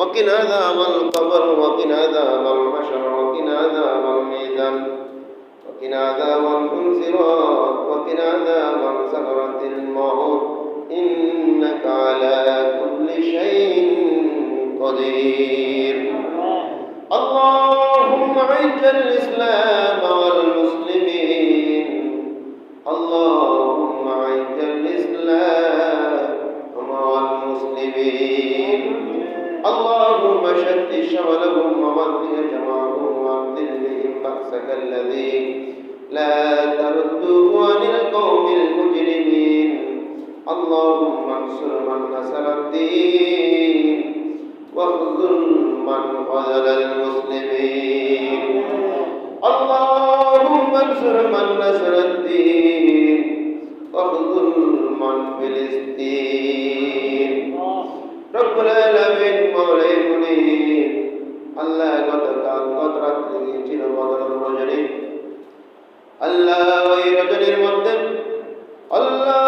وقنا عذاب القبر وقنا عذاب الحشر وقنا عذاب الميزان وقنا عذاب الانصراط وقنا عذاب سكرة الموت. إنك على كل شيء قدير. اللهم اعز الإسلام شملهم ومضي جمعهم وابدل بهم بأسك الذي لا ترده عن القوم المجرمين اللهم انصر من نصر الدين واخذل من خذل المسلمين আল্লাহ মধ্যে, আল্লাহ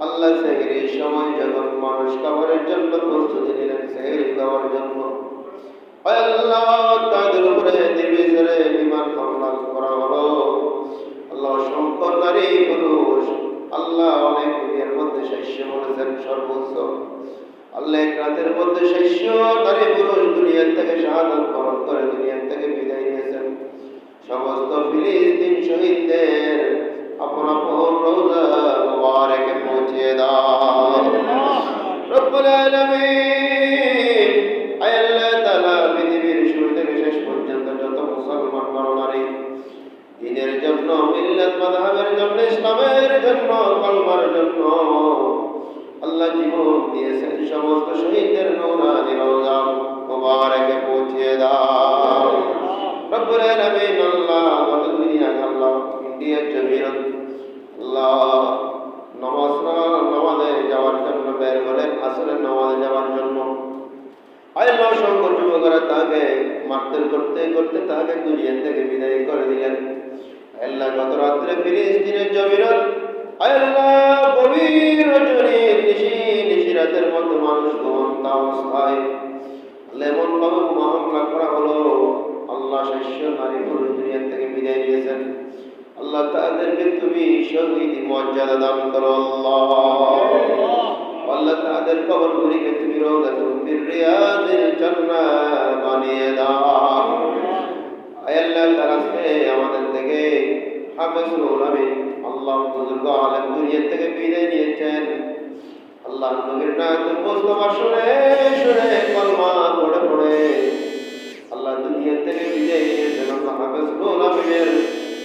আল্লাহ মানুষ করা হলো। আল্লাহ শঙ্কর নারী পুরুষ, আল্লাহ অনেক দুনিয়ার মধ্যে আল্লাহ এক রাতের মধ্যে শস্য নারী পুরুষ দুনিয়ার থেকে বরণ করে দুনিয়ার থেকে বিদায় সমস্ত ফিলিস্তিন শহীদদের আপন আপন রোজা মুবারকে পৌঁছে দাও। রব্বুল আলামিন, আয় আল্লাহ তাআলা পৃথিবীর শুরু থেকে শেষ পর্যন্ত যত মুসলমান নরনারী দিনের জন্য, মিল্লাত মাযহাবের জন্য, ইসলামের জন্য, কলমার জন্য, আল্লাহ জীবন দিয়েছেন সমস্ত শহীদদের নৌরানি মারতেল করতে করতে তাকে দুনিয়া থেকে বিদায় করে দিলেন। আল্লাহ গত রাত্রে ফিলিস্তিনের জমিন আল্লাহ গভীর নিশি নিশি রাতের মানুষ ঘুমন্ত অবস্থায়। লেমন মহামলা করা হলো, আল্লাহ শস্য নারী পুরুষ দুনিয়া থেকে বিদায় দিয়েছেন আল্লাহ তাদেরকে তুমি শহীদ মর্যাদা দান করো, আল্লাহ। আল্লাহ তাদের কবর গুলিকে তুমি রওজাতুল জান্নাত বানিয়ে দাও। আমাদের থেকে হাফেজুল আল্লাহ বুজুর্গ থেকে বিদায় নিয়েছেন। আল্লাহ নবীর নামে মুস্তাফা শুনে শুনে কলমা পড়ে পড়ে আল্লাহ দুনিয়া থেকে বিদায় নিয়েছেন আল্লাহ হাফেজুল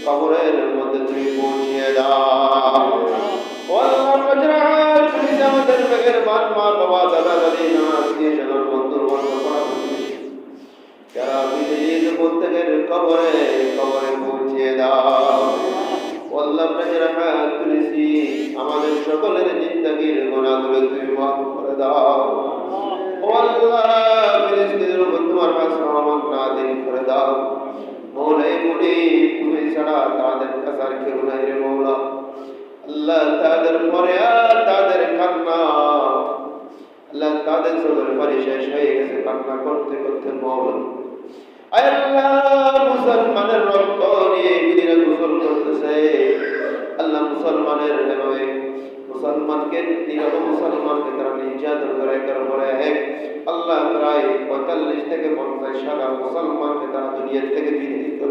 কবরের মধ্যে তুমি পৌঁছিয়ে দাও। যে প্রত্যেকের কবরে কবরে পৌঁছিয়ে দাও। আল্লাহ নজর হাত তুলেছি আমাদের সকলের জিন্দগির গোনাগুলো তুমি করে দাও। তোমার করে দাও। মৌলাই মুনি তুমি ছাড়া তাদের কাছার কেউ নাই রে মৌলা। কান্না। আল্লাহ তাদের শেষ হয়ে গেছে কান্না করতে করতে আল্লাহ, মুসলমানের রক্ত নিয়ে বিদিনে গোসল করতেছে। আল্লাহ মুসলমানের এভাবে মুসলমানকে, নিরব মুসলমানকে তারা নির্যাতন করে, একের আল্লাহ প্রায় থেকে পঞ্চাশ হাজার মুসলমানকে তারা থেকে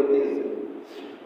দিয়েছে।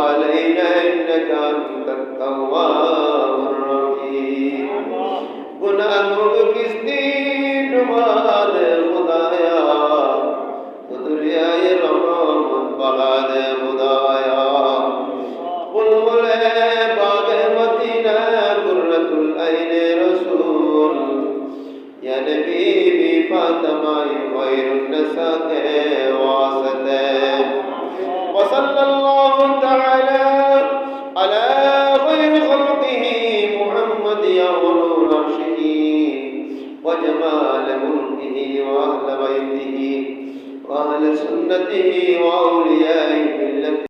علينا إنك أنت التواب الرحيم گناہ لوگ کس دین مال خدایا خدریا یہ رحم بلا دے خدایا بلبل باغ مدینہ قرۃ العین رسول یا نبی بی فاطمہ خیر النساء واسطے وصلی اللہ التي وعد